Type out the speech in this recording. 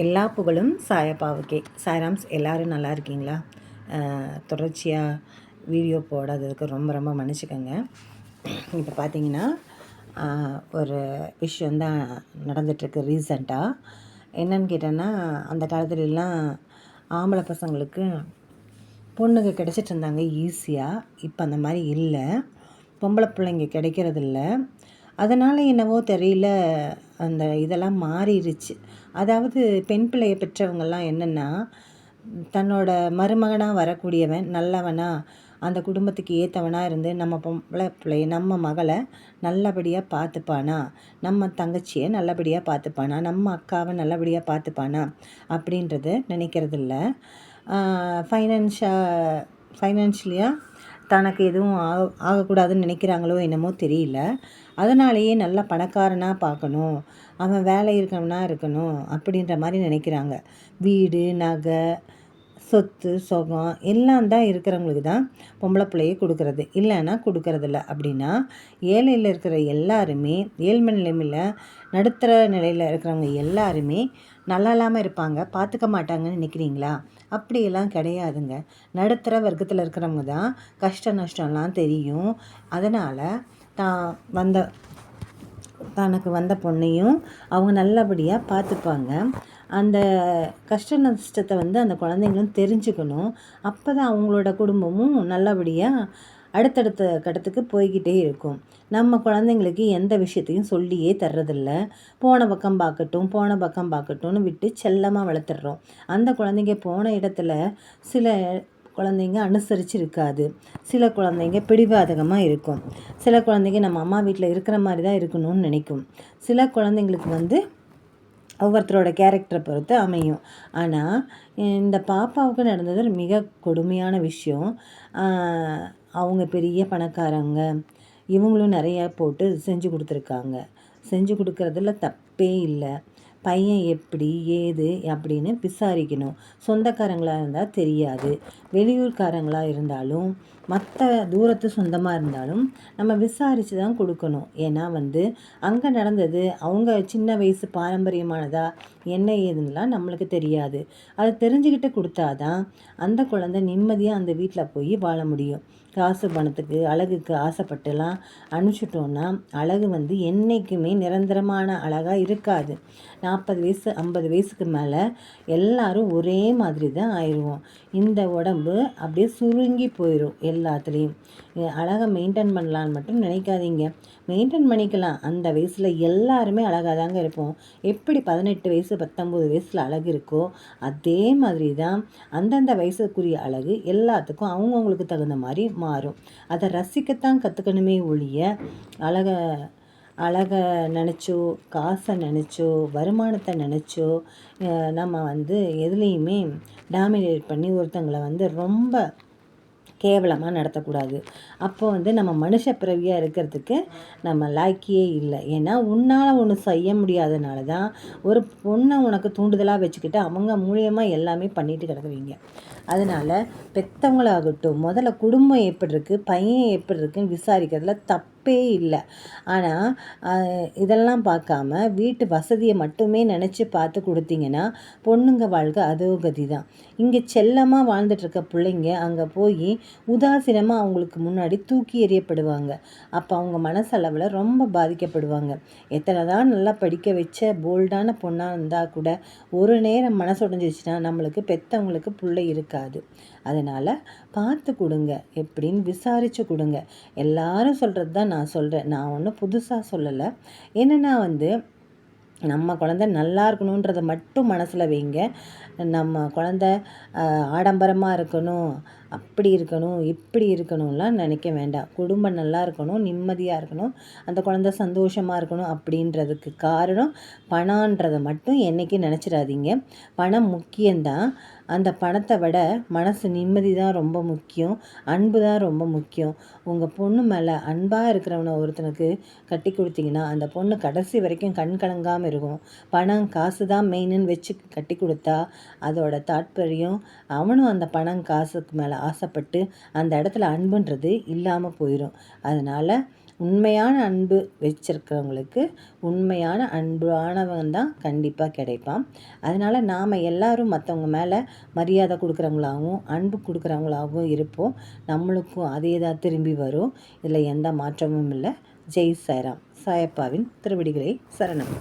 எல்லா புகழும் சாயப்பாவுக்கே. சாய்ராம்ஸ் எல்லோரும் நல்லா இருக்கீங்களா? தொடர்ச்சியாக வீடியோ போடாததுக்கு ரொம்ப ரொம்ப மன்னிச்சுக்கோங்க. இப்போ பார்த்தீங்கன்னா ஒரு விஷயந்தான் நடந்துகிட்ருக்கு ரீசண்டாக என்னன்னு கேட்டேன்னா அந்த காலத்துலலாம் ஆம்பளை பசங்களுக்கு பொண்ணுங்க கிடச்சிட்டு இருந்தாங்க ஈஸியாக இப்போ அந்த மாதிரி இல்லை. பொம்பளை பிள்ளைங்க கிடைக்கிறதில்ல. அதனால் என்னவோ தெரியல அந்த இதெல்லாம் மாறிடுச்சு அதாவது பெண் பிள்ளையை பெற்றவங்கெல்லாம் என்னென்னா தன்னோட மருமகனாக வரக்கூடியவன் நல்லவனா அந்த குடும்பத்துக்கு ஏற்றவனாக இருந்து நம்ம பொம்பளை பிள்ளைய நம்ம மகளை நல்லபடியாக பார்த்துப்பானா நம்ம தங்கச்சியை நல்லபடியாக பார்த்துப்பானா நம்ம அக்காவை நல்லபடியாக பார்த்துப்பானா அப்படின்றத நினைக்கிறதில்ல. ஃபைனான்ஷா ஃபைனான்ஷியலியாக தனக்கு எதுவும் ஆக ஆகக்கூடாதுன்னு நினைக்கிறாங்களோ என்னமோ தெரியல. அதனாலேயே நல்லா பணக்காரனாக பார்க்கணும். அவன் வேலை இருக்கவனா இருக்கணும் அப்படின்ற மாதிரி நினைக்கிறாங்க. வீடு நகை சொத்து சுகம் எல்லாம் தான் இருக்கிறவங்களுக்கு தான் பொம்பளை பிள்ளையை கொடுக்கறது. இல்லைன்னா கொடுக்கறதில்ல. அப்படின்னா ஏழையில் இருக்கிற எல்லாருமே ஏழ்மை நிலைமையில் நடுத்தர நிலையில் இருக்கிறவங்க எல்லாருமே நல்லா இல்லாமல் இருப்பாங்க. பார்த்துக்க மாட்டாங்கன்னு நினைக்கிறீங்களா? அப்படியெல்லாம் கிடையாதுங்க. நடுத்தர வர்க்கத்தில் இருக்கிறவங்க தான் கஷ்ட நஷ்டம்லாம் தெரியும். அதனால் தான் வந்த தனக்கு வந்த பொண்ணையும் அவங்க நல்லபடியாக பார்த்துப்பாங்க. அந்த கஷ்ட நஷ்டத்தை வந்து அந்த குழந்தைங்களும் தெரிஞ்சுக்கணும். அப்போ தான் அவங்களோட குடும்பமும் நல்லபடியாக அடுத்தடுத்த கட்டத்துக்கு போய்கிட்டே இருக்கும். நம்ம குழந்தைங்களுக்கு எந்த விஷயத்தையும் சொல்லியே தர்றதில்ல. போன பக்கம் பார்க்கட்டும் போன பக்கம் பார்க்கட்டும்னு விட்டு செல்லமாக வளர்த்துட்றோம் அந்த குழந்தைங்க போன இடத்துல சில குழந்தைங்க அனுசரித்து இருக்காது சில குழந்தைங்க பிடிவாதகமாக இருக்கும். சில குழந்தைங்க நம்ம அம்மா வீட்டில் இருக்கிற மாதிரி தான் இருக்கணும்னு நினைக்கும். சில குழந்தைங்களுக்கு வந்து ஒவ்வொருத்தரோட கேரக்டரை பொறுத்து அமையும். ஆனால் இந்த பாப்பாவுக்கு நடந்தது மிக கொடுமையான விஷயம். அவங்க பெரிய பணக்காரங்க. இவங்களும் நிறையா போட்டு செஞ்சு கொடுத்துருக்காங்க. செஞ்சு கொடுக்குறதுல தப்பே இல்லை. பையன் எப்படி ஏது அப்படின்னு விசாரிக்கணும். சொந்தக்காரங்களாக இருந்தால் தெரியாது. வெளியூர்காரங்களாக இருந்தாலும் மற்ற தூரத்து சொந்தமாக இருந்தாலும் நம்ம விசாரித்து தான் கொடுக்கணும். ஏன்னா வந்து அங்கே நடந்தது அவங்க சின்ன வயசு பாரம்பரியமானதா என்ன ஏதுன்னெலாம் நம்மளுக்கு தெரியாது. அதை தெரிஞ்சுக்கிட்டு கொடுத்தாதான் அந்த குழந்தை நிம்மதியாக அந்த வீட்டில் போய் வாழ முடியும். காசு பணத்துக்கு அழகுக்கு ஆசைப்பட்டுலாம் அனுப்பிச்சிட்டோன்னா அழகு வந்து என்றைக்குமே நிரந்தரமான அழகாக இருக்காது. நாற்பது வயசு ஐம்பது வயசுக்கு மேலே எல்லாரும் ஒரே மாதிரி தான் ஆயிடுவோம். இந்த உடம்பு அப்படியே சுருங்கி போயிடும் எல்லாத்துலேயும். அழகாக மெயின்டைன் பண்ணலான்னு மட்டும் நினைக்காதீங்க. மெயின்டைன் பண்ணிக்கலாம். அந்த வயசில் எல்லாருமே அழகாக தாங்க இருப்போம். எப்படி பதினெட்டு வயசு பத்தொம்போது வயசில் அழகு இருக்கோ அதே மாதிரி தான் அந்தந்த வயசுக்குரிய அழகு எல்லாத்துக்கும் அவங்கவுங்களுக்கு தகுந்த மாதிரி மாறும். அதை ரசிக்கத்தான் கற்றுக்கணுமே ஒழிய அழகை அழகை நினச்சோ காசை நினச்சோ வருமானத்தை நினச்சோ நம்ம வந்து எதுலேயுமே டாமினேட் பண்ணி ஒருத்தங்களை வந்து ரொம்ப கேவலமாக நடத்தக்கூடாது. அப்போ வந்து நம்ம மனுஷ பிறவியாக இருக்கிறதுக்கு நம்ம லாக்கியே இல்லை. ஏன்னா உன்னால் ஒன்று செய்ய முடியாதனால தான் ஒரு பொண்ணை உனக்கு தூண்டுதலாக வச்சுக்கிட்டு அவங்க மூலியமாக எல்லாமே பண்ணிட்டு கிடக்குவீங்க. அதனால் பெற்றவங்களாகட்டும் முதல்ல குடும்பம் எப்படி இருக்குது பையன் எப்படி இருக்குன்னு விசாரிக்கிறதுல தப்பு தப்பே இல்லை. ஆனால் இதெல்லாம் பார்க்காம வீட்டு வசதியை மட்டுமே நினச்சி பார்த்து கொடுத்தீங்கன்னா பொண்ணுங்க வாழ்க்கை அதோ கதி தான் இங்கே செல்லமாக வாழ்ந்துட்டுருக்க பிள்ளைங்க அங்கே போய் உதாசீனமாக அவங்களுக்கு முன்னாடி தூக்கி எறியப்படுவாங்க. அப்போ அவங்க மனசளவில் ரொம்ப பாதிக்கப்படுவாங்க. எத்தனை தான் நல்லா படிக்க வச்ச போல்டான பொண்ணாக இருந்தால் கூட ஒரு நேரம் மனசு உடஞ்சிச்சுன்னா நம்மளுக்கு பெற்றவங்களுக்கு பிள்ளை இருக்காது. அதனால் பார்த்து கொடுங்க எப்படின்னு விசாரித்து கொடுங்க. எல்லாரும் சொல்கிறது தான் நான் சொல்கிறேன் நான் ஒன்றும் புதுசாக சொல்லலை. என்னென்னா வந்து நம்ம குழந்த நல்லா இருக்கணுன்றதை மட்டும் மனசில் வைங்க. நம்ம குழந்த ஆடம்பரமாக இருக்கணும் அப்படி இருக்கணும் இப்படி இருக்கணும்லாம் நினைக்க வேண்டாம். குடும்பம் நல்லா இருக்கணும் நிம்மதியாக இருக்கணும் அந்த குழந்த சந்தோஷமாக இருக்கணும் அப்படின்றதுக்கு காரணம் பணன்றதை மட்டும் என்றைக்கும் நினச்சிடாதீங்க. பணம் முக்கியம்தான். அந்த பணத்தை விட மனசு நிம்மதி தான் ரொம்ப முக்கியம். அன்பு தான் ரொம்ப முக்கியம். உங்கள் பொண்ணு மேலே அன்பாக இருக்கிறவனை ஒருத்தனுக்கு கட்டி கொடுத்தீங்கன்னா அந்த பொண்ணு கடைசி வரைக்கும் கண் கலங்காமல் இருக்கும். பணம் காசு தான் மெயினுன்னு வச்சு கட்டி கொடுத்தா அதோட தாற்பயம் அவனும் அந்த பணம் காசுக்கு மேலே ஆசைப்பட்டு அந்த இடத்துல அன்புன்றது இல்லாமல் போயிடும் அதனால் உண்மையான அன்பு வச்சிருக்கிறவங்களுக்கு உண்மையான அன்பானவன் தான் கண்டிப்பாக கிடைப்பான். அதனால் நாம் எல்லோரும் மற்றவங்க மேலே மரியாதை கொடுக்குறவங்களாகவும் அன்பு கொடுக்குறவங்களாகவும் இருப்போம். நம்மளுக்கும் அதே தான் திரும்பி வரும். இதில் எந்த மாற்றமும் இல்லை. ஜெய் சாய்ராம் சாயப்பாவின் திருவடிகளை சரணம்.